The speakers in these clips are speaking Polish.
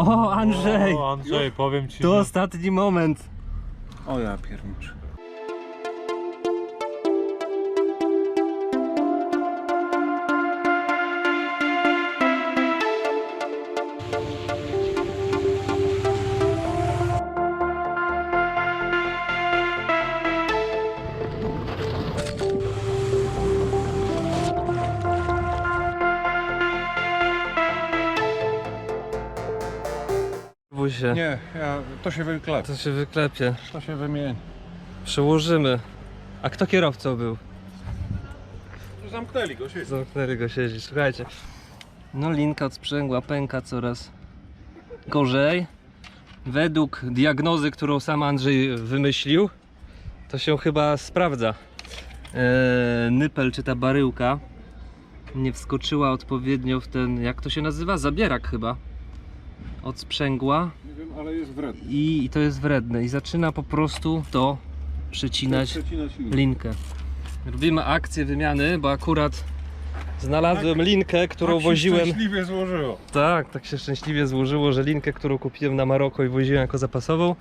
O, Andrzej! O, Andrzej, powiem ci. To że- ostatni moment. O ja pierniczę. Nie, ja, to się wyklepie. to się wyklepie. To się wymieni. Przełożymy. A kto kierowcą był? Zamknęli go, siedzi. Zamknęli go siedzi, słuchajcie. No linka od sprzęgła pęka coraz gorzej. Według diagnozy, którą sam Andrzej wymyślił, to się chyba sprawdza. Eee, nypel czy ta baryłka nie wskoczyła odpowiednio w ten, jak to się nazywa? Zabierak chyba. Od sprzęgła Nie wiem, ale jest wredny. i, i to jest wredne i zaczyna po prostu to przecinać Przecinać linkę. linkę. Robimy akcję wymiany, bo akurat znalazłem linkę, którą Tak się woziłem. szczęśliwie złożyło. Tak, tak się szczęśliwie złożyło, że linkę, którą kupiłem na Maroko i woziłem jako zapasową,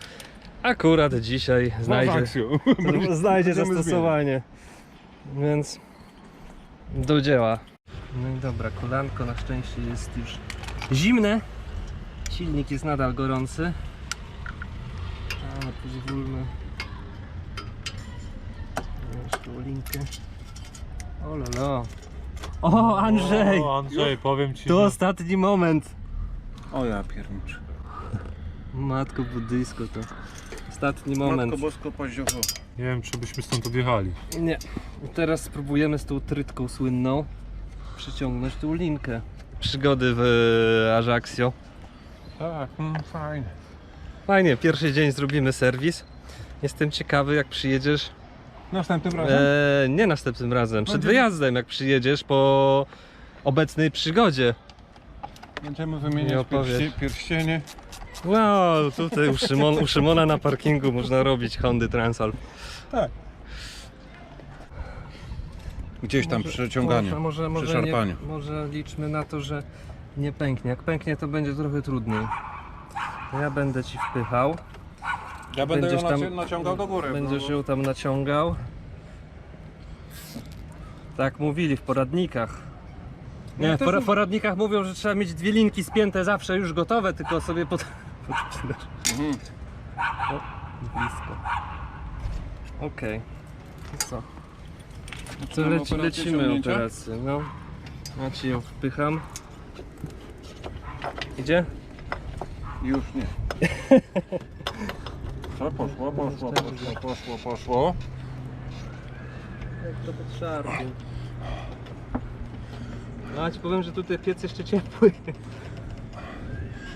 akurat dzisiaj znajdzie, znajdzie zastosowanie. Więc do dzieła. No i dobra, kolanko na szczęście jest już zimne. Silnik jest nadal gorący. Ale pozwólmy. Jeszcze o linkę. O lolo. O, Andrzej! O, Andrzej, powiem ci. To że- ostatni moment. O ja pierniczę. Matko buddyjsko to. Ostatni moment. Matko Bosko paździocho. Nie wiem, czy byśmy stąd odjechali. Nie. Teraz spróbujemy z tą trytką słynną przyciągnąć tą linkę. Przygody w Ajaxio. Tak, mm, fajnie. Fajnie, pierwszy dzień zrobimy serwis. Jestem ciekawy jak przyjedziesz. Następnym razem? E, nie następnym razem, przed Będzie- wyjazdem jak przyjedziesz po obecnej przygodzie. Będziemy Nie wymieniać opowiesz. pierście, pierścienie. Wow, tutaj u, Szymon, u Szymona na parkingu można robić Hondy Transalp. Tak. Gdzieś tam Może- przeciąganie. Może, może, przy może, nie, może liczmy na to, że nie pęknie. Jak pęknie, to będzie trochę trudniej. To ja będę ci wpychał. Ja będę ją Będziesz tam- naci- naciągał do góry. Będziesz bo- ją tam naciągał. Tak mówili w poradnikach. Nie, Ja w też poradnikach mówią, że trzeba mieć dwie linki spięte zawsze już gotowe, tylko sobie pod... Mhm. Blisko. Okej. To co? No to Mamy leci, operację lecimy ciągnięcia? operację, no. Ja ci ją wpycham. Idzie? Już nie. Co? Poszło, poszło, poszło, poszło, poszło. Jak to pod szarpie. No a ci powiem, że tutaj piec jeszcze ciepły.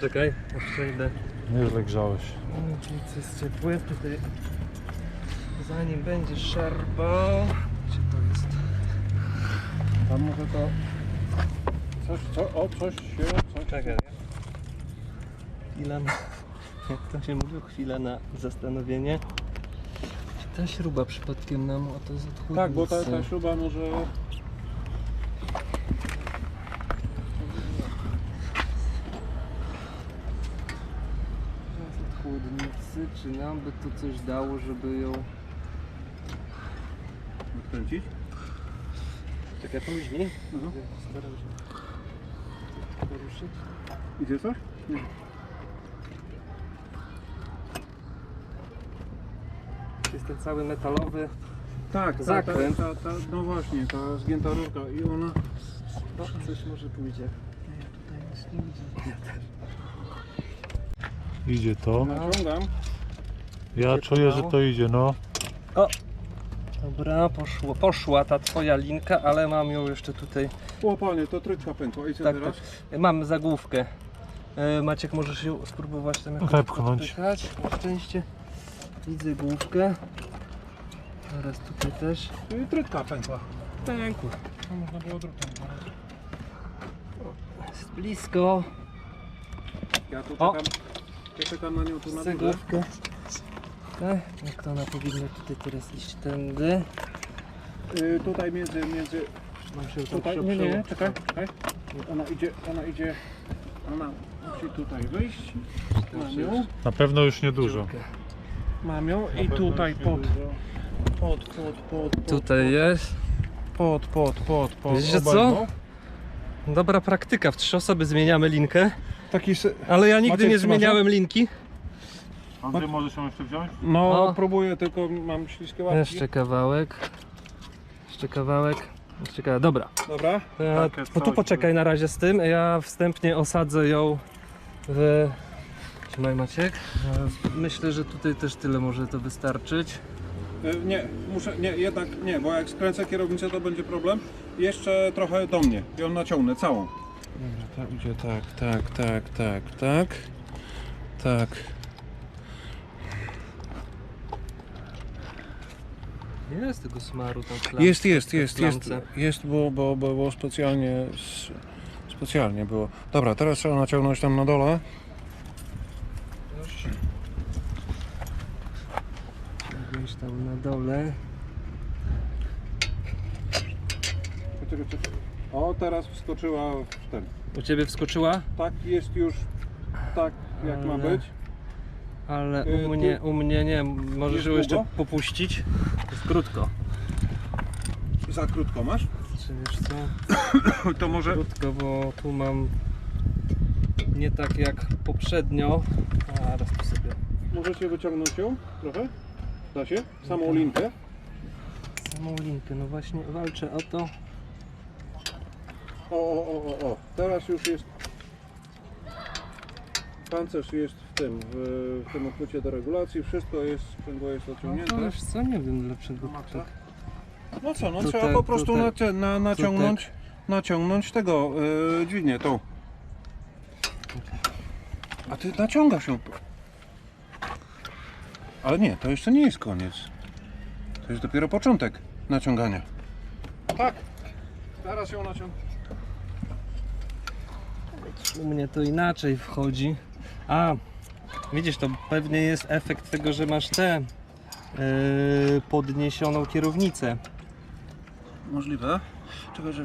Czekaj, aż przejdę. Nieźle grzałeś. No, Piec jest ciepły, tutaj zanim będzie szarpał. Gdzie to jest? Tam może to... Coś, co? O, coś się... Coś Czekaj. Chwila na... Jak to się mówi? Chwila na zastanowienie. Czy ta śruba przypadkiem nam o to odchudnicy? Tak, bo ta, ta śruba może... Z odchłodnicy, czy nam by tu coś dało, żeby ją... Odkręcić? Czekaj, później. Mhm. Staram się poruszyć. Idzie coś? Nie. Jest ten cały metalowy. Tak, ta, ta, Zakręt. ta, ta, no właśnie, ta zgięta rurka i ona... No, coś może pójdzie. Nie, tutaj nic nie widzę. Idzie to. Naciągam. Ja czuję, że to idzie, no. Dobra, poszło, poszła ta twoja linka, ale mam ją jeszcze tutaj. O panie, to trytka pękła. I co Tak, teraz? Mam zagłówkę. E, Maciek, możesz ją spróbować tam jakoś Wepchnąć. Na szczęście widzę główkę. Teraz tutaj też. I trytka pękła. Pękło. To można było drugą. Jest blisko. Ja tu O! czekam, ja czekam na nią tu na. Zagłówkę. Tak, jak to ona powinna tutaj teraz iść tędy. Y, tutaj między, między... Mam się Tutaj, nie, nie, czekaj, czekaj. Ona idzie, ona idzie... Ona Musi tutaj wyjść. Ją. Na pewno już niedużo. Mam ją i tutaj pod, pod, pod, pod, pod, Tutaj jest. pod, pod, pod, pod. Wiecie co? no. Dobra praktyka, w trzy osoby zmieniamy linkę, Taki se... ale ja nigdy Maciek, nie trzymasz zmieniałem linki. Andrzej, możesz ją jeszcze wziąć? No, O. próbuję, tylko mam śliskie łapki. Jeszcze kawałek. Jeszcze kawałek. Jeszcze kawałek. Dobra. Dobra. Ja, Takie po tu coś, poczekaj na razie z tym. Ja wstępnie osadzę ją w. Trzymaj Maciek. Ja Myślę, że tutaj też tyle może to wystarczyć. E, Nie, muszę, nie, jednak nie, bo jak skręcę kierownicę to będzie problem. Jeszcze trochę do mnie. Ją naciągnę całą. Dobra, tak idzie, tak, tak, tak, tak, tak. Tak. Jest tego smaru tam w klam- Jest, jest, w jest, jest, klamce. jest, bo, bo, bo, bo specjalnie, specjalnie było. Dobra, teraz trzeba naciągnąć tam na dole. Gdzieś tam na dole. Czekaj, czekaj. O, teraz wskoczyła w ten. U ciebie wskoczyła, Tak jest już, tak jak ma Ale- być. ale Y, u tu- mnie, u mnie nie. Możesz Jest ją jeszcze długo? popuścić. Jest krótko. Za krótko masz? Czy wiesz co? To może... Krótko, bo tu mam nie tak jak poprzednio. A raz tu sobie Możecie wyciągnąć ją trochę? Da się? Samą linkę? samą linkę. No właśnie walczę o to. O, o, o, o, o. Teraz już jest... Pancerz jest w tym, w, w tym ukrycie do regulacji. Wszystko jest, sprzęgło jest No to odciągnięte. wiesz co, nie wiem dlaczego No, tak. No co, no Tutaj- trzeba po prostu nacie- na, naciągnąć, naciągnąć tego, yy, dźwignię tą. A ty naciągasz ją. Ale nie, to jeszcze nie jest koniec. To jest dopiero początek naciągania. Tak. Teraz ją naciągam. U mnie to inaczej wchodzi. A, widzisz, to pewnie jest efekt tego, że masz tę yy, podniesioną kierownicę. Możliwe. Czekaj, że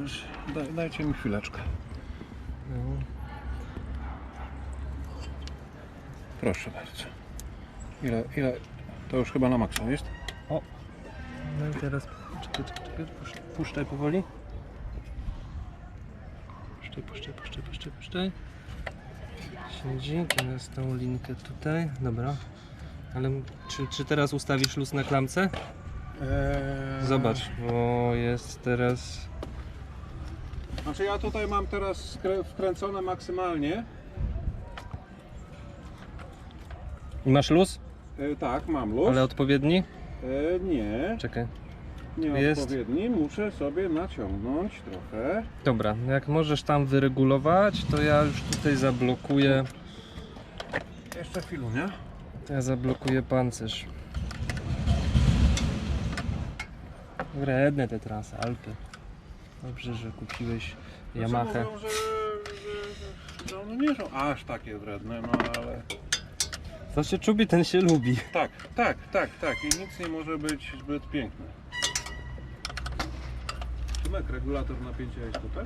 daj, dajcie mi chwileczkę. No. Proszę bardzo. Ile, ile? To już chyba na maksa jest? No i teraz czekaj, czekaj, czekaj, puszczaj, puszczaj powoli. Puszczaj, puszczaj, puszczaj, puszczaj, puszczaj. Siedzi, teraz tą linkę tutaj, dobra. Ale czy, czy teraz ustawisz luz na klamce? Eee... Zobacz, bo jest teraz... Znaczy ja tutaj mam teraz wkręcone maksymalnie. I masz luz? E, tak, mam luz. Ale odpowiedni? E, nie, Czekaj. nie jest. odpowiedni. Muszę sobie naciągnąć trochę. Dobra, jak możesz tam wyregulować, to ja już tutaj zablokuję. Jeszcze chwilu, nie? Ja zablokuję pancerz. Wredne te trasy, Alpy. Dobrze, że kupiłeś Yamaha. Znaczy mówią, że, że, że one nie są aż takie wredne, no ale... Co się czubi, ten się lubi. Tak, tak, tak, tak. I nic nie może być zbyt piękne. Tymek, regulator napięcia jest tutaj?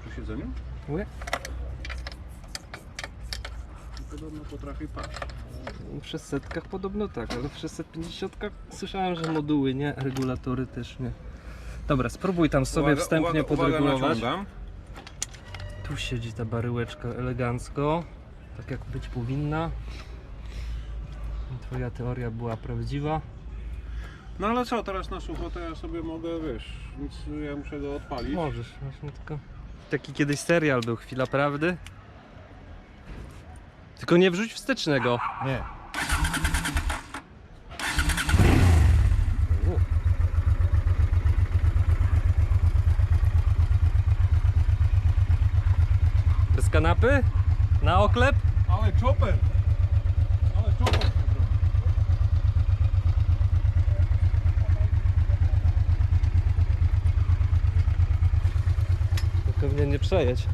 Przy siedzeniu? Ły. Podobno potrafi paść. Przy setkach podobno tak, ale przy 150 słyszałem, że moduły nie, regulatory też nie. Dobra, spróbuj tam sobie Uwaga, wstępnie uwaga, podregulować. Naciągam. Tu siedzi ta baryłeczka elegancko, tak jak być powinna. Twoja teoria była prawdziwa. No ale co, teraz na sucho to ja sobie mogę, wiesz, nic ja muszę go odpalić. Możesz, właśnie tylko. Taki kiedyś serial był Chwila Prawdy. Tylko nie wrzuć wstecznego. Nie. Bez kanapy? Na oklep? Ale chopper! Ale chopper! To pewnie nie przejedź.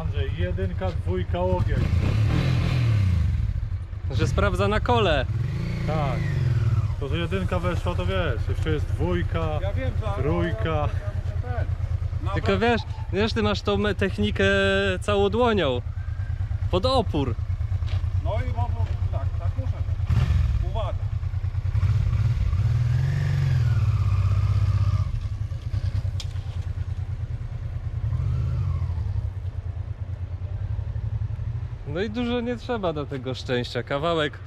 Andrzej, jedynka, dwójka, ogień. Że sprawdza na kole. Tak. To, że jedynka weszła, to wiesz, jeszcze jest dwójka. Ja wiem, że... Trójka. Nawet- Tylko wiesz, wiesz, ty masz tą technikę całą dłonią. Pod opór. No i mam, tak, tak muszę. Uwaga. No i dużo nie trzeba do tego szczęścia. Kawałek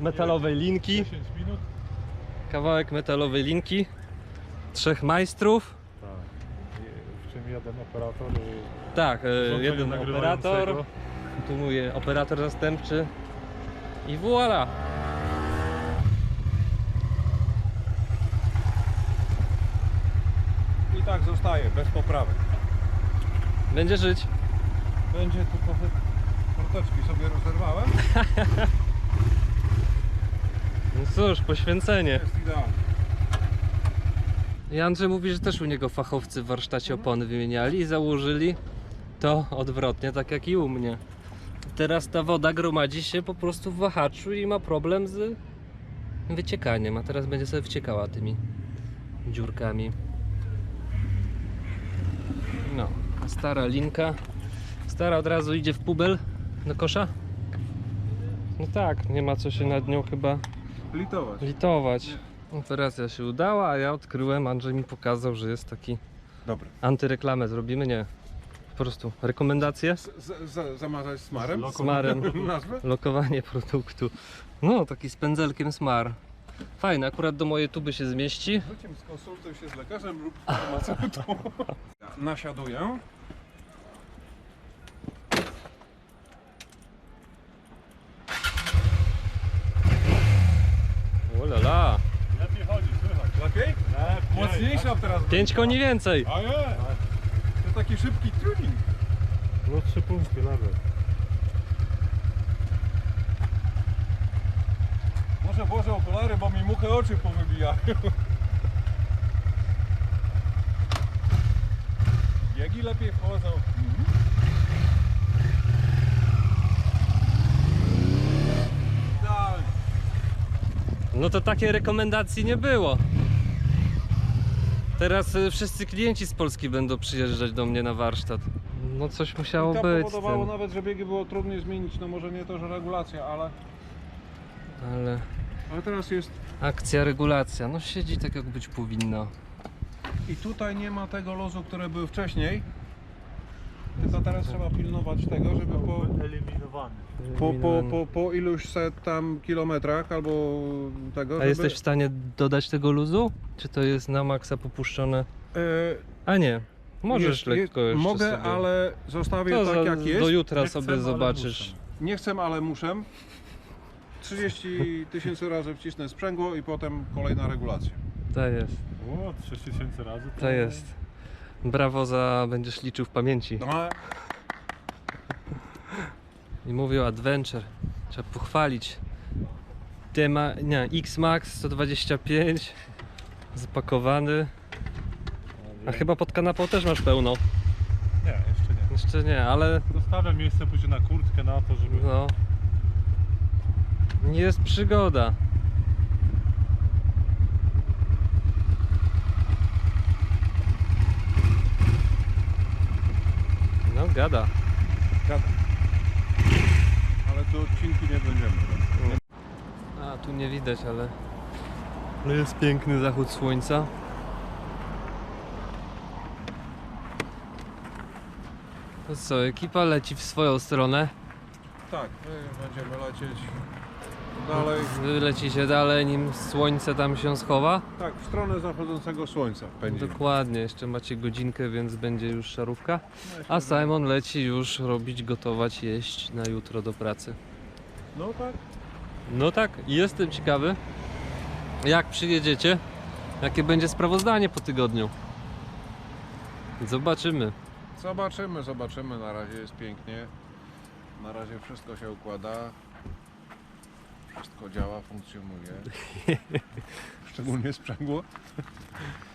metalowej linki. 10 minut? Kawałek metalowej linki. Trzech majstrów. Tak. W czym jeden operator? Tak, e, jeden nagrywającego. operator. Tu mój operator zastępczy. I voila! I tak zostaje, bez poprawek. Będzie żyć. Będzie tu trochę porteczki sobie rozerwałem. No cóż, poświęcenie. Jest idealnie. I Andrzej mówi, że też u niego fachowcy w warsztacie opony wymieniali i założyli to odwrotnie, tak jak i u mnie. Teraz ta woda gromadzi się po prostu w wahaczu i ma problem z wyciekaniem, a teraz będzie sobie wciekała tymi dziurkami. No, stara linka. Stara od razu idzie w pubel do kosza? No tak, nie ma co się nad nią chyba Litować. litować. Operacja się udała, a ja odkryłem, Andrzej mi pokazał, że jest taki Dobra. antyreklamę zrobimy, nie. Po prostu rekomendacje, Z, z, z, zamazać smarem? Nazwę? lokowanie produktu. No, taki z pędzelkiem smar. Fajny, akurat do mojej tuby się zmieści. Wrócimy, skonsultuj się z lekarzem lub farmaceutą. Nasiaduję. Ulala, Lepiej chodzi, słychać. Lepiej? Lepiej. Mocniejsza teraz. Pięć koni więcej. A nie! To taki szybki tuning. No trzy punkty nawet. Może włożę okulary, bo mi muchy oczy powybijają. Biegi lepiej wchodzą. No to takiej rekomendacji nie było. Teraz y, wszyscy klienci z Polski będą przyjeżdżać do mnie na warsztat. No coś musiało to być. z powodowało nawet, że biegi było trudniej zmienić. No może nie to, że regulacja, ale, Ale ale teraz jest. akcja, regulacja, no siedzi tak jak być powinno. I tutaj nie ma tego lozu, które był wcześniej. Tylko teraz trzeba pilnować tego, żeby po, Eliminowany. po, po, po, po iluś set tam kilometrach albo tego. A żeby, jesteś w stanie dodać tego luzu? Czy to jest na maksa popuszczone? E, A nie, możesz jest- lekko jeszcze Mogę, sobie. ale zostawię to tak za, jak jest. do jutra Nie sobie chcemy, ale zobaczysz. muszę. Nie chcę, ale muszę. 30 tysięcy razy wcisnę sprzęgło i potem kolejna regulacja. To jest, O, 3000 razy. to jest. Brawo za będziesz liczył w pamięci. No, I mówił Adventure. Trzeba pochwalić. Tema, nie, X-Max 125 zapakowany. A chyba pod kanapą też masz pełno. Nie, jeszcze nie. Jeszcze nie, ale Zostawiam miejsce później na kurtkę na to, żeby... no. Jest przygoda. No gada. gada. Ale tu odcinki nie będziemy. A tu nie widać, ale no jest piękny zachód słońca. To co, ekipa leci w swoją stronę. Tak, my będziemy lecieć dalej. Wy lecicie dalej, nim słońce tam się schowa. Tak, w stronę zachodzącego słońca. Dokładnie, jeszcze macie godzinkę, więc będzie już szarówka. No, A Simon leci już robić, gotować, jeść na jutro do pracy. No tak. No tak, jestem ciekawy, jak przyjedziecie, jakie będzie sprawozdanie po tygodniu. Zobaczymy. Zobaczymy, zobaczymy. Na razie jest pięknie. Na razie wszystko się układa. Wszystko działa, funkcjonuje. Szczególnie sprzęgło.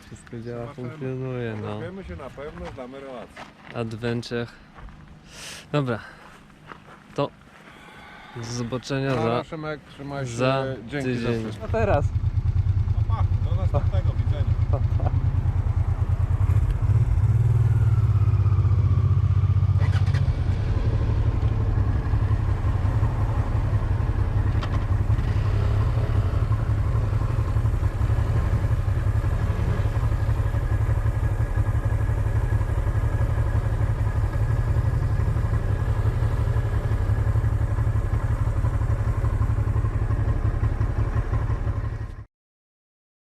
Wszystko działa, Zobaczymy. funkcjonuje, no. Wiemy się na pewno, znamy relacje. Adventure. Dobra. To do zobaczenia Za... za, Szymek, trzymaj się. za Dzięki za tydzień. wszystko. A teraz? Pa, do następnego.